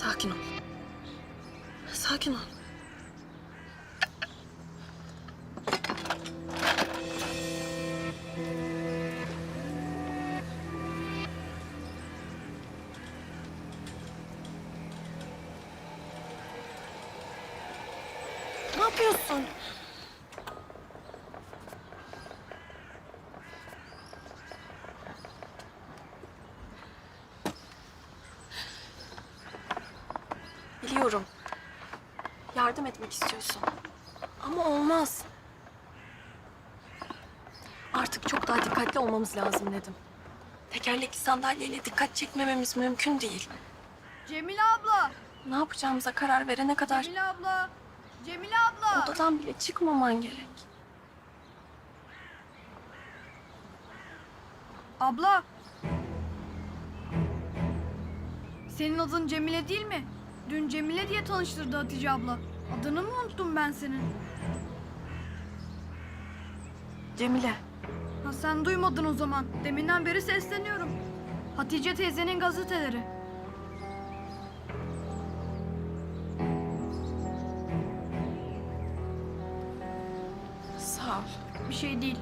Sakin ol. Sakin ol. Ne yapıyorsun? Biliyorum. Yardım etmek istiyorsun. Ama olmaz. Artık çok daha dikkatli olmamız lazım dedim. Tekerlekli sandalyeyle dikkat çekmememiz mümkün değil. Cemile abla! Ne yapacağımıza karar verene kadar Cemile abla! Cemile abla! odadan bile çıkmaman gerek. Abla! Senin adın Cemile değil mi? Dün Cemile diye tanıştırdı Hatice abla. Adını mı unuttum ben senin? Cemile, Ha sen duymadın o zaman. Deminden beri sesleniyorum. Hatice teyzenin gazeteleri. sağ ol. Bir şey değil.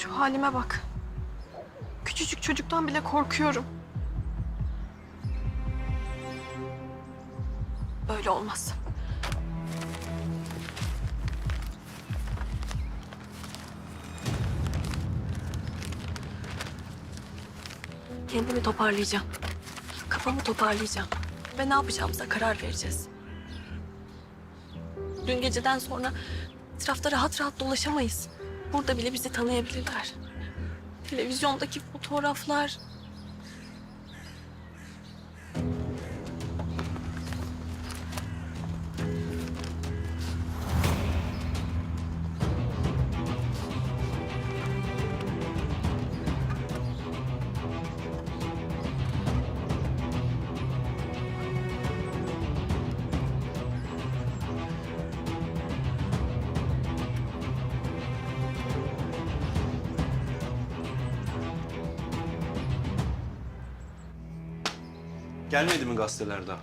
Şu halime bak. Küçücük çocuktan bile korkuyorum. Böyle olmaz. Kendimi toparlayacağım. Kafamı toparlayacağım. Ve ne yapacağımıza karar vereceğiz. Dün geceden sonra etrafta rahat rahat dolaşamayız. Burada bile bizi tanıyabilirler. Televizyondaki fotoğraflar. Gelmedi mi gazeteler daha?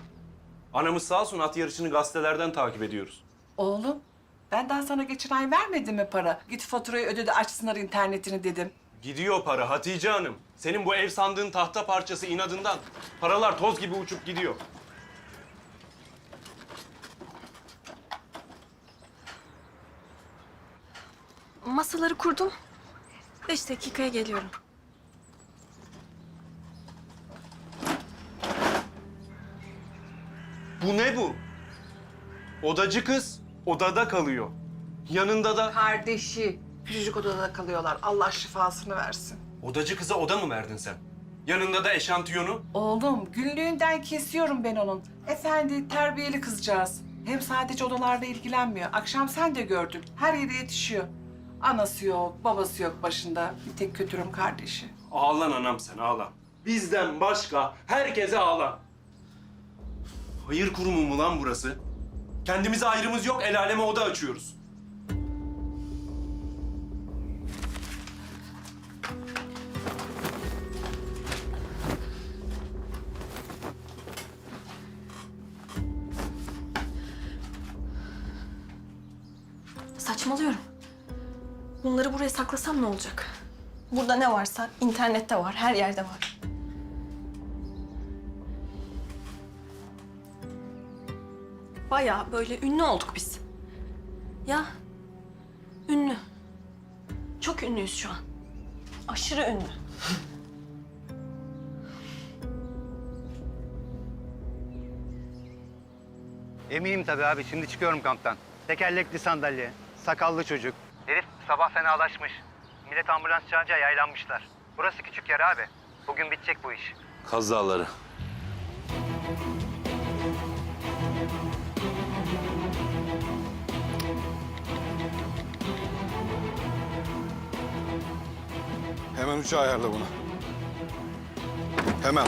Anamız sağ olsun at yarışını gazetelerden takip ediyoruz. Oğlum, ben daha sana geçen ay vermedim mi para? Git faturayı öde de açsınlar internetini dedim. Gidiyor para Hatice Hanım. Senin bu ev sandığın tahta parçası inadından. Paralar toz gibi uçup gidiyor. Masaları kurdum. Beş dakikaya geliyorum. Bu ne bu? Odacı kız odada kalıyor. Yanında da... Kardeşi, küçücük odada kalıyorlar. Allah şifasını versin. Odacı kıza oda mı verdin sen? Yanında da eşantiyonu. Oğlum, günlüğünden kesiyorum ben onun. Efendi, terbiyeli kızcağız. Hem sadece odalarda ilgilenmiyor. Akşam sen de gördün. Her yere yetişiyor. Anası yok, babası yok başında. Bir tek kötürüm kardeşi. Ağlan anam sen ağlan. Bizden başka herkese ağlan. Hayır kurumu mu lan burası? Kendimize ayrımız yok, el aleme oda açıyoruz. Saçmalıyorum. Bunları buraya saklasam ne olacak? Burada ne varsa internette var, her yerde var. Bayağı böyle ünlü olduk biz. Ya, ünlü. Çok ünlüyüz şu an. Aşırı ünlü. Eminim tabii abi. Şimdi çıkıyorum kamptan. Tekerlekli sandalye, sakallı çocuk. Herif sabah fenalaşmış. Millet ambulans çağırınca yaylanmışlar. Burası küçük yer abi. Bugün bitecek bu iş. Kaz Dağları. Hemen uçağı ayarla bunu. Hemen.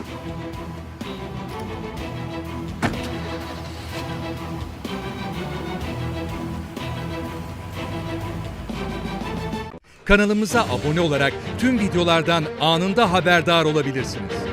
Kanalımıza abone olarak tüm videolardan anında haberdar olabilirsiniz.